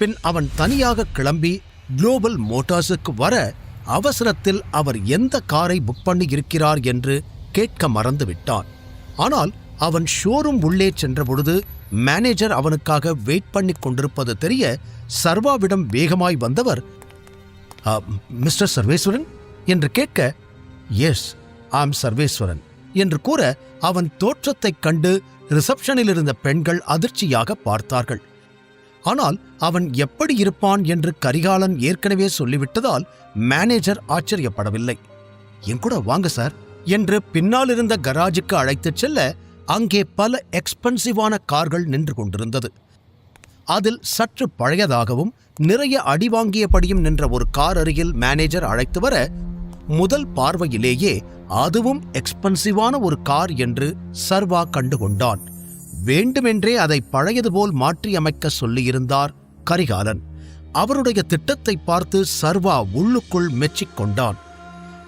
பின் அவன் தனியாக கிளம்பி குளோபல் மோட்டார்ஸுக்கு வர அவசரத்தில் அவர் எந்த காரை புக் பண்ணி இருக்கிறார் என்று கேட்க மறந்து விட்டான் ஆனால் அவன் ஷோரூம் உள்ளே சென்றபொழுது மேனேஜர் அவனுக்காக வெயிட் பண்ணி கொண்டிருப்பது தெரிய சர்வாவிடம் வேகமாய் வந்தவர் மிஸ்டர் சர்வேஸ்வரன்? என்று கேட்க எஸ் ஆம் சர்வேஸ்வரன் என்று கூற அவன் தோற்றத்தைக் கண்டு ரிசப்ஷனில் இருந்த பெண்கள் அதிர்ச்சியாக பார்த்தார்கள். ஆனால் அவன் எப்படி இருப்பான் என்று கரிகாலன் ஏற்கனவே சொல்லிவிட்டதால் மேனேஜர் ஆச்சரியப்படவில்லை. என் கூட வாங்க சார் என்று பின்னால் இருந்த கராஜுக்கு அழைத்துச் செல்ல அங்கே பல எக்ஸ்பென்சிவான கார்கள் நின்று கொண்டிருந்தது. அதில் சற்று பழையதாகவும் நிறைய அடி வாங்கியபடியும் நின்ற ஒரு கார் அருகில் மேனேஜர் அழைத்து வர முதல் பார்வையிலேயே அதுவும் எக்ஸ்பென்சிவான ஒரு கார் என்று சர்வா கண்டுகொண்டான். வேண்டுமென்றே அதை பழையது போல் மாற்றியமைக்க சொல்லியிருந்தார் கரிகாலன். அவருடைய திட்டத்தை பார்த்து சர்வா உள்ளுக்குள் மெச்சிக்கொண்டான்.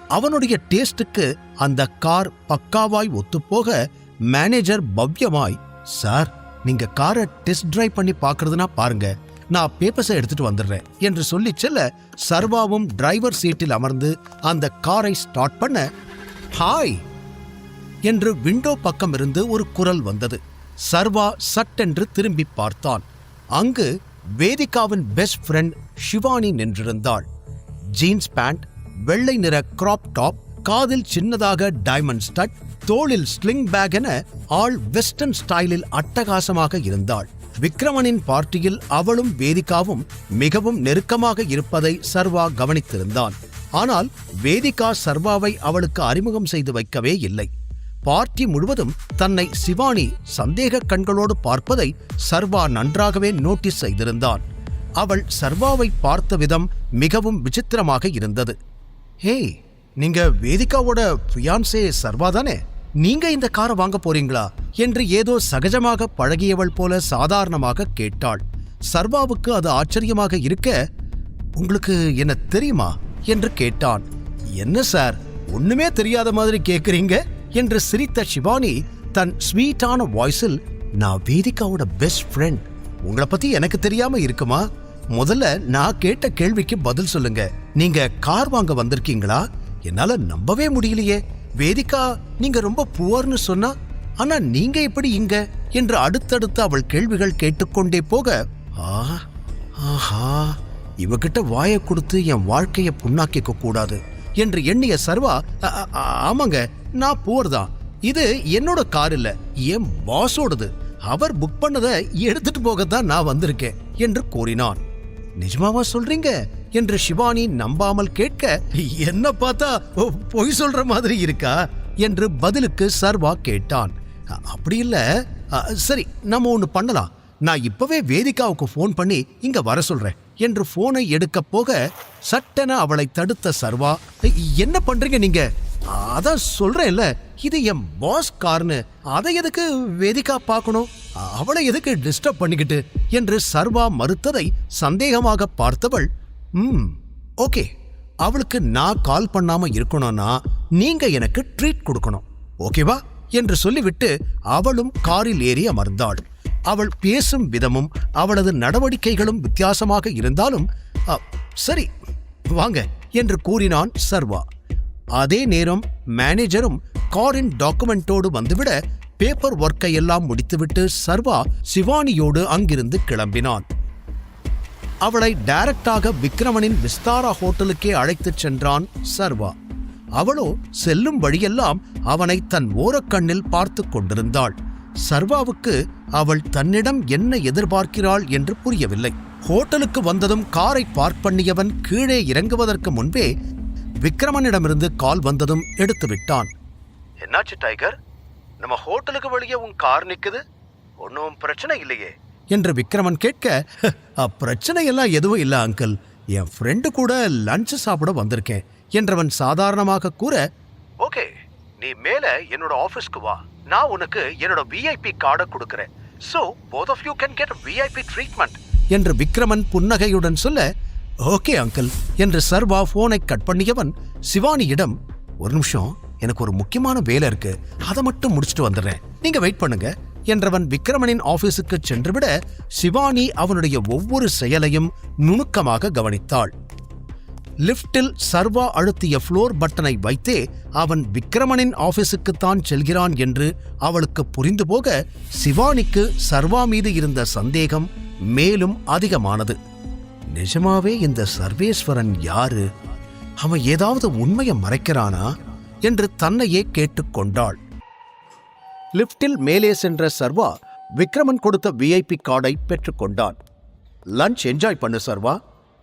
அவனுடைய டேஸ்டுக்கு அந்த கார் பக்காவாய் ஒத்துப்போக மேனேஜர் பவ்யமாய் சார் நீங்க காரை டெஸ்ட் டிரைவ் பண்ணி பார்க்கறதுனா பாருங்க நான் பேப்பர்ஸை எடுத்துட்டு வந்துடுறேன் என்று சொல்லி செல்ல சர்வாவும் டிரைவர் சீட்டில் அமர்ந்து அந்த காரை ஸ்டார்ட் பண்ண ஹாய்! என்று விண்டோ பக்கம் இருந்து ஒரு குரல் வந்தது. சர்வா சட்டென்று திரும்பி பார்த்தான். அங்கு வேதிகாவின் பெஸ்ட் ஃப்ரெண்ட் ஷிவானி நின்றிருந்தாள். ஜீன்ஸ் பேண்ட் வெள்ளை நிற கிராப் டாப் காதில் சின்னதாக டைமண்ட் ஸ்டட் தோளில் ஸ்லிங் பேக் என ஆள் வெஸ்டர்ன் ஸ்டைலில் அட்டகாசமாக இருந்தாள். விக்ரமனின் பார்ட்டியில் அவளும் வேதிகாவும் மிகவும் நெருக்கமாக இருப்பதை சர்வா கவனித்திருந்தான். ஆனால் வேதிகா சர்வாவை அவளுக்கு அறிமுகம் செய்து வைக்கவே இல்லை. பார்ட்டி முழுவதும் தன்னை சிவானி சந்தேக கண்களோடு பார்ப்பதை சர்வா நன்றாகவே நோட்டீஸ் செய்திருந்தான். அவள் சர்வாவை பார்த்த விதம் மிகவும் விசித்திரமாக இருந்தது. ஹே நீங்க வேதிகாவோட ஃபியான்சே சர்வா தானே? நீங்க இந்த காரை வாங்க போறீங்களா? என்று ஏதோ சகஜமாக பழகியவள் போல சாதாரணமாக கேட்டாள். சர்வாவுக்கு அது ஆச்சரியமாக இருக்க உங்களுக்கு என்ன தெரியுமா? என்று கேட்டான். என்ன சார் ஒண்ணுமே தெரியாத மாதிரி கேக்குறீங்க? என்று சிரித்த ஷிவானி தன் ஸ்வீட்டான வாய்ஸில் நான் வேதிகாவோட பெஸ்ட் ஃப்ரெண்ட் உங்களை பத்தி எனக்கு தெரியாம இருக்குமா? முதல்ல நான் கேட்ட கேள்விக்கு பதில் சொல்லுங்க. நீங்க கார் வாங்க வந்திருக்கீங்களா? என்னால நம்பவே முடியலையே. வேதிகா நீங்க ரொம்ப புவர்னு சொன்னா ஆனா நீங்க எப்படி இங்க? என்று அடுத்தடுத்து அவள் கேள்விகள் கேட்டுக்கொண்டே போக ஆ ஆஹா. இவகிட்ட வாயை கொடுத்து என் வாழ்க்கையை புண்ணாக்கிக்க கூடாது. என்று எண்ணிய சர்வா ஆமாங்க நான் போறதான் இது என்னோட கார் இல்ல என் பாஸோடது. அவர் புக் பண்ணதை எடுத்துட்டு போகத்தான் நான் வந்திருக்கேன் என்று கூறினான். நிஜமாவா சொல்றீங்க? என்று சிவானி நம்பாமல் கேட்க என்ன பார்த்தா பொய் சொல்ற மாதிரி இருக்கா? என்று பதிலுக்கு சர்வா கேட்டான். அப்படி இல்ல சரி நம்ம ஒன்று பண்ணலாம். நான் இப்பவே வேதிகாவுக்கு ஃபோன் பண்ணி இங்க வர சொல்றேன். என்று போனை எடுக்க போக சட்டென அவளை தடுத்த சர்வா என்ன பண்றீங்க நீங்க? அதான் சொல்றேன்ல இது என் பாஸ் கார்னு. அதை எதுக்கு வேதிக்கா பார்க்கணும்? அவளை எதுக்கு டிஸ்டர்ப் பண்ணிக்கிட்டு? என்று சர்வா மறுத்ததை சந்தேகமாக பார்த்தவள் ம் ஓகே. அவளுக்கு நான் கால் பண்ணாம இருக்கணும்னா நீங்க எனக்கு ட்ரீட் கொடுக்கணும். ஓகேவா? என்று சொல்லிவிட்டு அவளும் காரில் ஏறி அமர்ந்தாள். அவள் பேசும் விதமும் அவளது நடவடிக்கைகளும் வித்தியாசமாக இருந்தாலும் சரி வாங்க என்று கூறினான் சர்வா. அதே நேரம் மேனேஜரும் காரின் டாக்குமெண்டோடு வந்துவிட பேப்பர் ஒர்க்கை எல்லாம் முடித்துவிட்டு சர்வா சிவானியோடு அங்கிருந்து கிளம்பினான். அவளை டைரக்டாக விக்ரமனின் விஸ்தாரா ஹோட்டலுக்கே அழைத்துச் சென்றான் சர்வா. அவளோ செல்லும் வழியெல்லாம் அவனை தன் ஓரக்கண்ணில் பார்த்து கொண்டிருந்தாள். சர்வாவுக்கு அவள் தன்னிடம் என்ன எதிர்பார்க்கிறாள் என்று புரியவில்லை. ஹோட்டலுக்கு வந்ததும் காரை பார்க் பண்ணியவன் கீழே இறங்குவதற்கு முன்பே விக்ரமனிடமிருந்து கால் வந்ததும் எடுத்து விட்டான். என்னாச்சு டைகர்? நம்ம ஹோட்டலுக்கு வெளியே உன் கார் நிக்குது. ஒன்றும் பிரச்சனை இல்லையே. என்று விக்ரமன் கேட்க "அ, பிரச்சனை எல்லாம் எதுவும் இல்ல அங்கிள். என் ஃப்ரெண்டு கூட லஞ்ச் சாப்பிட வந்திருக்கேன் என்றவன் சாதாரணமாக கூற ஓகே நீ மேல என்னோட ஆபீஸ்க்கு வா. நான் உனக்கு என்னோட விஐபி கார்டை கொடுக்கறேன். So both of you can get VIP treatment என்று விக்ரமன் புன்னகையுடன் சொல்ல ஓகே அங்கிள். என்று சர்வா போனை கட் பண்ணியவன் சிவானியிடம் ஒரு நிமிஷம் எனக்கு ஒரு முக்கியமான வேலை இருக்கு. அதை மட்டும் முடிச்சுட்டு வந்துடுறேன். நீங்க வெயிட் பண்ணுங்க. என்றவன் விக்ரமனின் ஆபீஸுக்கு சென்றுவிட சிவானி அவனுடைய ஒவ்வொரு செயலையும் நுணுக்கமாக கவனித்தாள். லிப்டில் சர்வா அழுத்திய ஃப்ளோர் பட்டனை வைத்தே அவன் விக்ரமனின் ஆபீஸுக்குத்தான் செல்கிறான் என்று அவளுக்கு புரிந்து போக சிவானிக்கு சர்வா மீது இருந்த சந்தேகம் மேலும் அதிகமானது. நிஜமாவே இந்த சர்வேஸ்வரன் யாரு? அவன் ஏதாவது உண்மையை மறைக்கிறானா? என்று தன்னையே கேட்டுக்கொண்டாள் லிப்டில் மேலே சென்ற சர்வா விக்ரமன் கொடுத்த விஐபி கார்டை பெற்றுக்கொண்டான் லஞ்ச் என்ஜாய் பண்ணு சர்வா.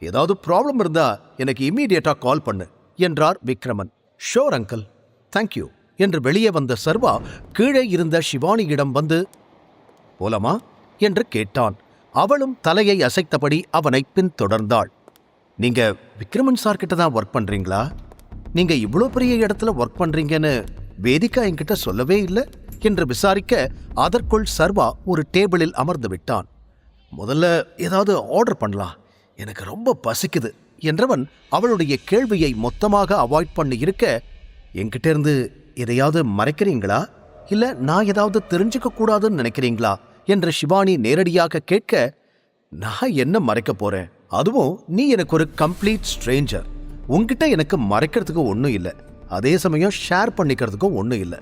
ஏதாவது ப்ராப்ளம் இருந்தா எனக்கு இம்மீடியட்டா கால் பண்ணு என்றார் விக்ரமன். ஷோர் அங்கிள் தேங்க்யூ என்று வெளியே வந்த சர்வா கீழே இருந்த சிவானியிடம் வந்து போலமா? என்று கேட்டான். அவளும் தலையை அசைத்தபடி அவனை பின்தொடர்ந்தாள். நீங்க விக்ரமன் சார் கிட்ட தான் ஒர்க் பண்றீங்களா? நீங்க இவ்வளோ பெரிய இடத்துல ஒர்க் பண்றீங்கன்னு வேதிகா என்கிட்ட சொல்லவே இல்லை என்று விசாரிக்க அதற்குள் சர்வா ஒரு டேபிளில் அமர்ந்து விட்டான். முதல்ல ஏதாவது ஆர்டர் பண்ணலாம். எனக்கு ரொம்ப பசிக்குது என்றவன் அவளுடைய கேள்வியை மொத்தமாக அவாய்ட் பண்ணி இருக்க என்கிட்ட இருந்து எதையாவது மறைக்கிறீங்களா? இல்ல நான் ஏதாவது தெரிஞ்சுக்க கூடாதுன்னு நினைக்கிறீங்களா? என்று சிவானி நேரடியாக கேட்க நான் என்ன மறைக்க போறேன்? அதுவும் நீ எனக்கு ஒரு கம்ப்ளீட் ஸ்ட்ரேஞ்சர் உங்ககிட்ட எனக்கு மறைக்கிறதுக்கு ஒன்றும் இல்லை. அதே சமயம் ஷேர் பண்ணிக்கிறதுக்கும் ஒன்றும் இல்லை.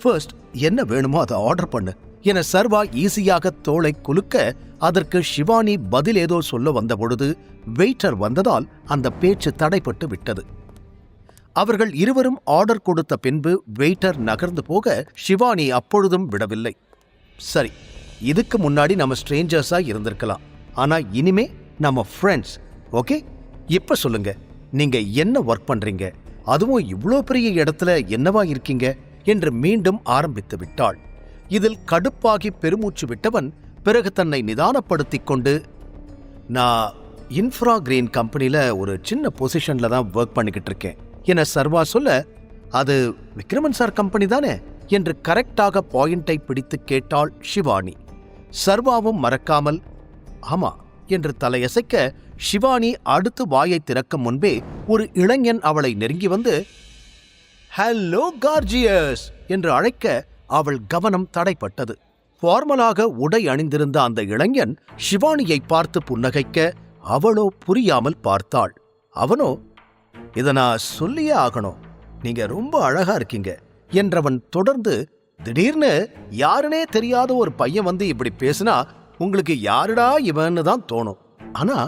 ஃபர்ஸ்ட் என்ன வேணுமோ அதை ஆர்டர் பண்ணு. என சர்வா ஈஸியாக தோளை குலுக்க அதற்கு சிவானி பதில் ஏதோ சொல்ல வந்த பொழுது வெயிட்டர் வந்ததால் அந்த பேச்சு தடைப்பட்டு விட்டது. அவர்கள் இருவரும் ஆர்டர் கொடுத்த பின்பு வெயிட்டர் நகர்ந்து போக சிவானி அப்பொழுதும் விடவில்லை. சரி இதுக்கு முன்னாடி நம்ம ஸ்ட்ரேஞ்சர்ஸா இருந்திருக்கலாம். ஆனா இனிமே நம்ம ஃப்ரெண்ட்ஸ் ஓகே? இப்ப சொல்லுங்க நீங்க என்ன ஒர்க் பண்றீங்க? அதுவும் இவ்வளோ பெரிய இடத்துல என்னவா இருக்கீங்க? என்று மீண்டும் ஆரம்பித்து விட்டாள். இதில் கடுப்பாகி பெருமூச்சு விட்டவன் பிறகு தன்னை நிதானப்படுத்திக் கொண்டு நான் இன்ஃப்ரா கிரீன் கம்பெனியில் ஒரு சின்ன பொசிஷனில் தான் ஒர்க் பண்ணிக்கிட்டு இருக்கேன். என சர்வா சொல்ல அது விக்ரமன் சார் கம்பெனி தானே? என்று கரெக்டாக பாயிண்டை பிடித்து கேட்டாள் ஷிவானி. சர்வாவும் மறக்காமல் ஆமா என்று தலையசைக்க ஷிவானி அடுத்து வாயை திறக்கும் முன்பே ஒரு இளைஞன் அவளை நெருங்கி வந்து ஹலோ கார்ஜியஸ் என்று அழைக்க அவள் கவனம் தடைப்பட்டது. ஃபார்மலாக உடை அணிந்திருந்த அந்த இளைஞன் ஷிவானியை பார்த்து புன்னகைக்க அவளோ புரியாமல் பார்த்தாள். அவனோ இத நான் சொல்லியே ஆகணும். நீங்க ரொம்ப அழகா இருக்கீங்க என்றவன் தொடர்ந்து திடீர்னு யாருனே தெரியாத ஒரு பையன் வந்து இப்படி பேசினா உங்களுக்கு யாருடா இவன்னு தான் தோணும். ஆனா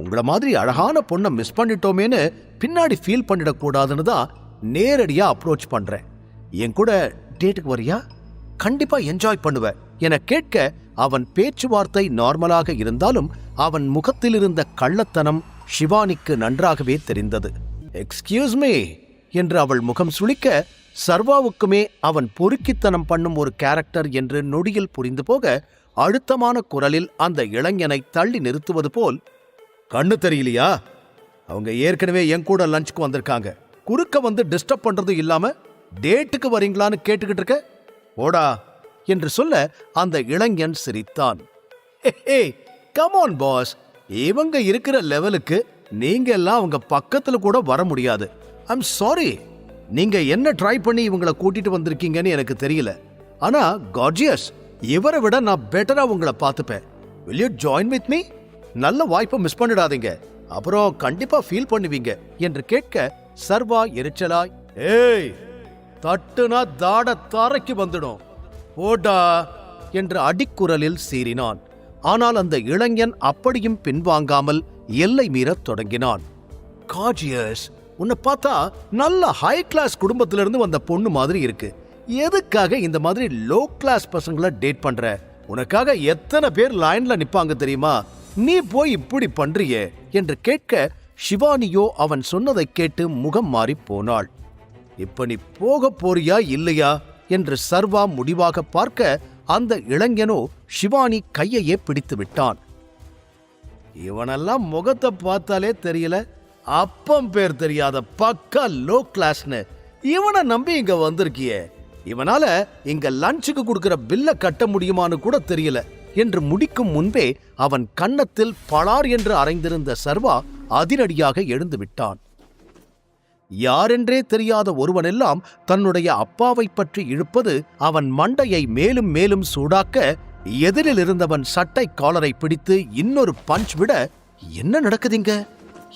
உங்கள மாதிரி அழகான பொண்ணை மிஸ் பண்ணிட்டோமேன்னு பின்னாடி ஃபீல் பண்ணிடக்கூடாதுன்னு தான் நேரடியாக அப்ரோச் பண்ணுறேன் என் கூட டேட்டுக்கு வரியா? கண்டிப்பா என்ஜாய் பண்ணுவ. என கேட்க அவன் பேச்சுவார்த்தை நார்மலாக இருந்தாலும் அவன் முகத்தில் இருந்த கள்ளத்தனம் ஷிவானிக்கு நன்றாகவே தெரிந்தது. எக்ஸ்கியூஸ் மீ என்று அவள் முகம் சுளிக்க சர்வாவுக்குமே அவன் பொறுக்கித்தனம் பண்ணும் ஒரு கேரக்டர் என்று நொடியில் புரிந்து போக அழுத்தமான குரலில் அந்த இளைஞனை தள்ளி நிறுத்துவது போல் கண்ணு தெரியலையா? அவங்க ஏற்கனவே என் கூட லஞ்சுக்கு வந்திருக்காங்க. குறுக்க வந்து டிஸ்டர்ப் பண்றது இல்லாம டேட்டுக்கு வரீங்களான்னு கேட்டுக்கிட்டு இருக்க? ஓடா என்று சொல்ல அந்த இளைஞன் சிரித்தான். ஹே கமான் பாஸ் இவங்க இருக்கிற லெவலுக்கு நீங்க எல்லாம் அவங்க பக்கத்துல கூட வர முடியாது. ஐம் சாரி நீங்க என்ன ட்ரை பண்ணி இவங்கள கூட்டிட்டு வந்திருக்கீங்கன்னு எனக்கு தெரியல. ஆனா கார்ஜியஸ் இவரை விட நான் பெட்டரா உங்களை பார்த்துப்பேன். Will you join with me நல்ல வாய்ப்பை மிஸ் பண்ணிடாதீங்க. அப்புறம் கண்டிப்பா ஃபீல் பண்ணுவீங்க என்று கேட்க சர்வா எரிச்சலாய் ஏய் தட்டுனா தாட தரைக்கு வந்துடும். போடா என்று அடிக்குரலில் சீறினான். ஆனால் அந்த இளைஞன் அப்படியும் பின்வாங்காமல் எல்லை மீறத் தொடங்கினான். காஜியஸ் உன்னை பார்த்தா நல்ல ஹை கிளாஸ் குடும்பத்திலிருந்து வந்த பொண்ணு மாதிரி இருக்கு. எதுக்காக இந்த மாதிரி லோ கிளாஸ் பசங்களை டேட் பண்ற? உனக்காக எத்தனை பேர் லைன்ல நிப்பாங்க தெரியுமா? நீ போய் இப்படி பண்றியே? என்று கேட்க சிவானியோ அவன் சொன்னதை கேட்டு முகம் மாறி போனாள். இப்ப நீ போக போறியா இல்லையா என்று சர்வா முடிவாக பார்க்க அந்த இளைஞனோ சிவானி கையையே பிடித்து விட்டான். இவனெல்லாம் முகத்தை பார்த்தாலே தெரியல. அப்பம் பேர் தெரியாத பக்கா லோ கிளாஸ்னு இவனை நம்பி இங்க வந்திருக்கியே. இவனால இங்க லஞ்சுக்கு கொடுக்கிற பில்ல கட்ட முடியுமான்னு கூட தெரியல என்று முடிக்கும் முன்பே அவன் கன்னத்தில் பளார் என்று அரைந்திருந்த சர்வா அதிரடியாக எழுந்து விட்டான். யாரென்றே தெரியாத ஒருவனெல்லாம் தன்னுடைய அப்பாவைப் பற்றி இழுப்பது அவன் மண்டையை மேலும் மேலும் சூடாக்க எதிரில் இருந்தவன் சட்டை காலரை பிடித்து இன்னொரு பஞ்ச் விட என்ன நடக்குதுங்க?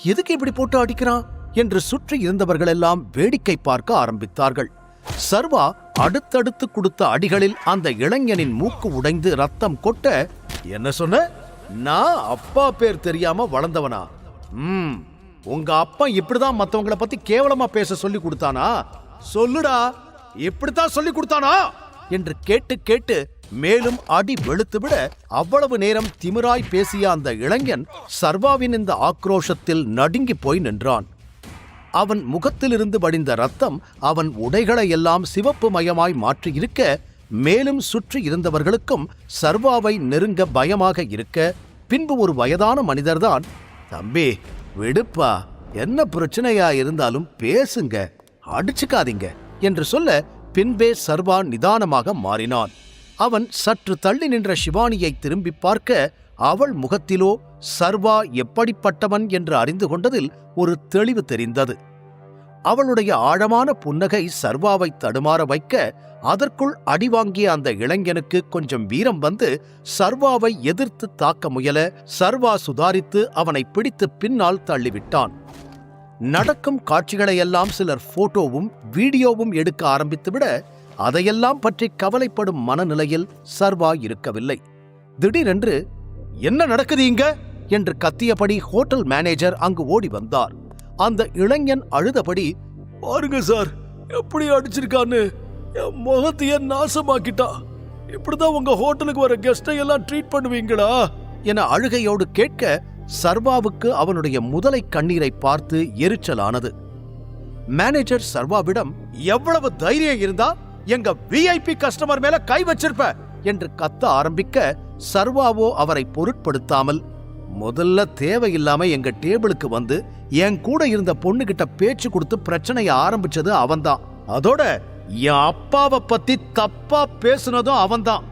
எதுக்கு இப்படி போட்டு அடிக்கிறான்? என்று சுற்றி இருந்தவர்களெல்லாம் வேடிக்கை பார்க்க ஆரம்பித்தார்கள். சர்வா அடுத்தடுத்து கொடுத்த அடிகளில் அந்த இளைஞனின் மூக்கு உடைந்து ரத்தம் கொட்ட என்ன சொன்ன? நான் அப்பா பேர் தெரியாம வளர்ந்தவனா? ம். உங்க அப்பா இப்படிதான் மத்தவங்கள பத்தி கேவலமா பேச சொல்லி கொடுத்தானா? சொல்லுடா இப்படித்தான் சொல்லி கொடுத்தானா? என்று கேட்டு கேட்டு மேலும் அடி வெளுத்து விட அவ்வளவு நேரம் திமிராய் பேசிய அந்த இளைஞன் சர்வாவின் இந்த ஆக்ரோஷத்தில் நடுங்கி போய் நின்றான். அவன் முகத்திலிருந்து வடிந்த ரத்தம் அவன் உடைகளை எல்லாம் சிவப்பு மயமாய் மாற்றியிருக்க மேலும் சுற்றி இருந்தவர்களுக்கும் சர்வாவை நெருங்க பயமாக இருக்க பின்பு ஒரு வயதான மனிதர்தான். தம்பி விடுப்பா. என்ன பிரச்சனையா இருந்தாலும் பேசுங்க. அடிச்சுக்காதீங்க என்று சொல்ல பின்பே சர்வா நிதானமாக மாறினான். அவன் சற்று தள்ளி நின்ற சிவானியை திரும்பி பார்க்க அவள் முகத்திலோ சர்வா எப்படிப்பட்டவன்? என்று அறிந்து கொண்டதில் ஒரு தெளிவு தெரிந்தது. அவளுடைய ஆழமான புன்னகை சர்வாவை தடுமாற வைக்க அதற்குள் அடி வாங்கிய அந்த இளைஞனுக்கு கொஞ்சம் வீரம் வந்து சர்வாவை எதிர்த்து தாக்க முயல சர்வா சுதாரித்து அவனை பிடித்து பின்னால் தள்ளிவிட்டான். நடக்கும் காட்சிகளையெல்லாம் சிலர் போட்டோவும் வீடியோவும் எடுக்க ஆரம்பித்துவிட அதையெல்லாம் பற்றி கவலைப்படும் மனநிலையில் சர்வா இருக்கவில்லை. திடீரென்று என்ன நடக்குது இங்க? என்று கத்தியபடி ஹோட்டல் மேனேஜர் அங்கு ஓடி வந்தார். அந்த இளைஞன் அழுதபடி பாருங்க சார் எப்படி அடிச்சிருக்கான்னு. என் முகத்தையே நாசமாக்கிட்டா. இப்படிதான் உங்க ஹோட்டலுக்கு வர கெஸ்டை எல்லாம் ட்ரீட் பண்ணுவீங்களா? என அழுகையோடு கேட்க சர்வாவுக்கு அவனுடைய முதலை கண்ணீரை பார்த்து எரிச்சலானது. மேனேஜர் சர்வாவிடம் எவ்வளவு தைரியம் இருந்தா எங்க விஐபி கஸ்டமர் மேல கை வச்சிருப்ப. என்று கத்த ஆரம்பிக்க சர்வாவோ அவரை பொருட்படுத்தாமல் முதல்ல தேவையில்லாம எங்க டேபிளுக்கு வந்து என் கூட இருந்த பொண்ணுகிட்ட பேச்சு கொடுத்து பிரச்சனையை ஆரம்பிச்சது அவன்தான். அதோட என் அப்பாவை பத்தி தப்பா பேசுனதும் அவன்தான்.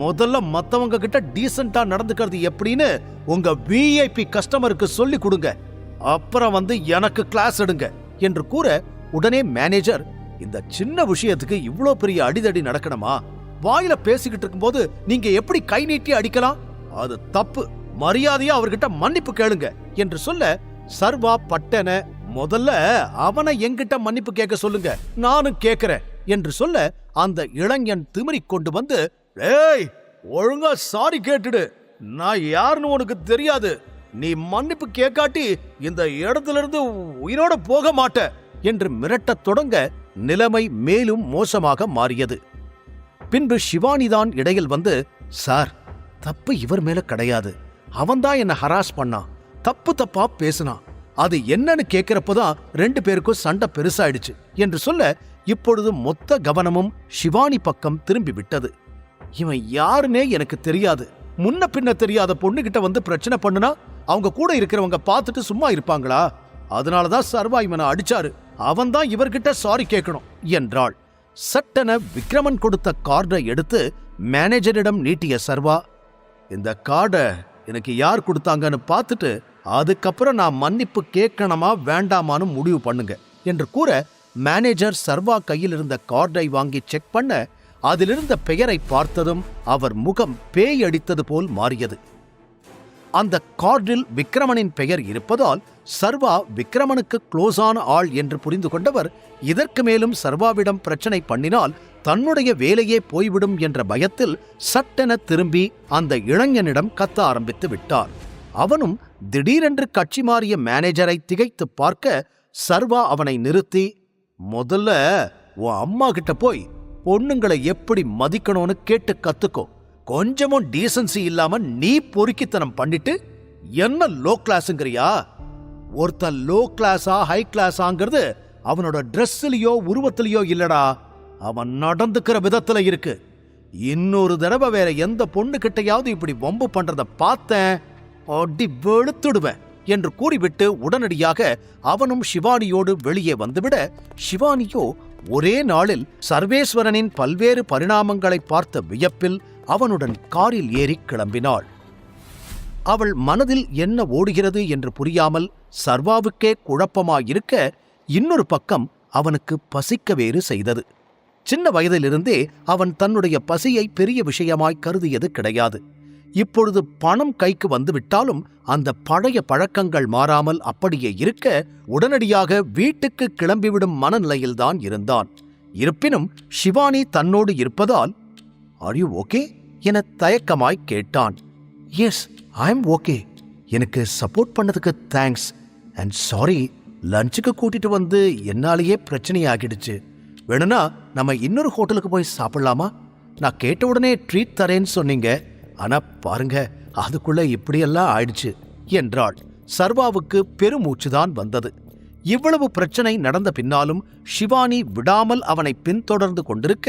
முதல்ல மத்தவங்க கிட்ட டீசெண்டா நடந்துக்கிறது எப்படின்னு உங்க விஐபி கஸ்டமருக்கு சொல்லி கொடுங்க. அப்புறம் வந்து எனக்கு கிளாஸ் எடுங்க என்று கூற உடனே மேனேஜர் இந்த சின்ன விஷயத்துக்கு இவ்வளோ பெரிய அடிதடி நடக்கணுமா? வாயில பேசிக்கிட்டு இருக்கும்போது நீங்க எப்படி கை நீட்டி அடிக்கலாம்? அது தப்பு. மரியாதையா அவர்கிட்ட மன்னிப்பு கேளுங்க என்று சொல்ல சர்வா பட்டன முதல்ல அவனை எங்கிட்ட மன்னிப்பு கேட்க சொல்லுங்க நானும் கேக்குறேன் என்று சொல்ல அந்த இளைஞன் திமிரி கொண்டு வந்து ஏய் ஒழுங்கா சாரி கேட்டுடு. நான் யாருன்னு உனக்கு தெரியாது. நீ மன்னிப்பு கேட்காட்டி இந்த இடத்துல இருந்து உயிரோட போக மாட்ட. என்று மிரட்டத் தொடங்க நிலைமை மேலும் மோசமாக மாறியது. பின்பு சிவானிதான் இடையில் வந்து சார் தப்பு இவர் மேல கிடையாது. அவன்தான் என்ன ஹராஸ் பண்ணான். தப்பு தப்பா பேசினான். அது என்னன்னு கேட்கிறப்பதான் ரெண்டு பேருக்கும் சண்டை பெருசாயிடுச்சு என்று சொல்ல இப்பொழுது மொத்த கவனமும் சிவானி பக்கம் திரும்பி விட்டது. இவன் யாருன்னே எனக்கு தெரியாது. முன்ன பின்ன தெரியாத பொண்ணுகிட்ட வந்து பிரச்சனை பண்ணுனா அவங்க கூட இருக்கிறவங்க பார்த்துட்டு சும்மா இருப்பாங்களா? அதனாலதான் சர்வா இவனை அடிச்சாரு. அவன்தான் இவர்கிட்ட சாரி கேட்கணும் என்றாள். சட்டென விக்ரமன் கொடுத்த கார்டை எடுத்து மேனேஜரிடம் நீட்டிய சர்வா இந்த கார்டை எனக்கு யார் கொடுத்தாங்கன்னு பார்த்துட்டு அதுக்கப்புறம் நான் மன்னிப்பு கேட்கணுமா வேண்டாமான்னு முடிவு பண்ணுங்க என்று கூற மேனேஜர் சர்வா கையில் இருந்த கார்டை வாங்கி செக் பண்ண அதிலிருந்த பெயரை பார்த்ததும் அவர் முகம் பேய் அடித்தது போல் மாறியது. அந்த கார்டில் விக்ரமனின் பெயர் இருப்பதால் சர்வா விக்ரமனுக்கு க்ளோஸான ஆள் என்று புரிந்து கொண்டவர் இதற்கு மேலும் சர்வாவிடம் பிரச்சனை பண்ணினால் தன்னுடைய வேலையே போய்விடும் என்ற பயத்தில் சட்டென திரும்பி அந்த இளைஞனிடம் கத்த ஆரம்பித்து விட்டார். அவனும் திடீரென்று கட்சி மாறிய மேனேஜரை திகைத்து பார்க்க சர்வா அவனை நிறுத்தி முதல்ல உன் அம்மா கிட்ட போய் பொண்ணுங்களை எப்படி மதிக்கணும்னு கேட்டு கத்துக்கோ. கொஞ்சமும் டீசன்சி இல்லாம நீ பொறுக்கித்தனம் பண்ணிட்டு என்ன லோ கிளாஸ்ங்கிறியா ஒருத்தன் லோ கிளாஸா ஹை கிளாஸாங்கிறது அவனோட ட்ரெஸ்ஸிலேயோ உருவத்திலேயோ இல்லடா. அவன் நடந்துக்கிற விதத்துல இருக்கு. இன்னொரு தடவை வேற எந்த பொண்ணு கிட்டையாவது இப்படி வம்பு பண்றத பார்த்தேன் அடி வெளுத்துடுவேன் என்று கூறிவிட்டு உடனடியாக அவனும் சிவானியோடு வெளியே வந்துவிட சிவானியோ ஒரே நாளில் சர்வேஸ்வரனின் பல்வேறு பரிணாமங்களை பார்த்த வியப்பில் அவனுடன் காரில் ஏறி கிளம்பினாள். அவள் மனதில் என்ன ஓடுகிறது என்று புரியாமல் சர்வாவுக்கே குழப்பமாயிருக்க இன்னொரு பக்கம் அவனுக்கு பசிக்க வேறு செய்தது. சின்ன வயதிலிருந்தே அவன் தன்னுடைய பசியை பெரிய விஷயமாய் கருதியது கிடையாது. இப்பொழுது பணம் கைக்கு வந்துவிட்டாலும் அந்த பழைய பழக்கங்கள் மாறாமல் அப்படியே இருக்க உடனடியாக வீட்டுக்கு கிளம்பிவிடும் மனநிலையில்தான் இருந்தான். இருப்பினும் சிவானி தன்னோடு இருப்பதால் ஆர் யூ ஓகே என தயக்கமாய் கேட்டான். எஸ் ஐ எம் ஓகே எனக்கு சப்போர்ட் பண்ணதுக்கு தேங்க்ஸ் அண்ட் சாரி லஞ்சுக்கு கூட்டிட்டு வந்து என்னாலேயே பிரச்சனையாகிடுச்சு. வேணும்னா நம்ம இன்னொரு ஹோட்டலுக்கு போய் சாப்பிடலாமா? நான் கேட்ட உடனே ட்ரீட் தரேன்னு சொன்னீங்க. ஆனா பாருங்க அதுக்குள்ள இப்படியெல்லாம் ஆயிடுச்சு என்றாள். சர்வாவுக்கு பெருமூச்சு தான் வந்தது. இவ்வளவு பிரச்சனை நடந்த பின்னாலும் ஷிவானி விடாமல் அவனை பின்தொடர்ந்து கொண்டிருக்க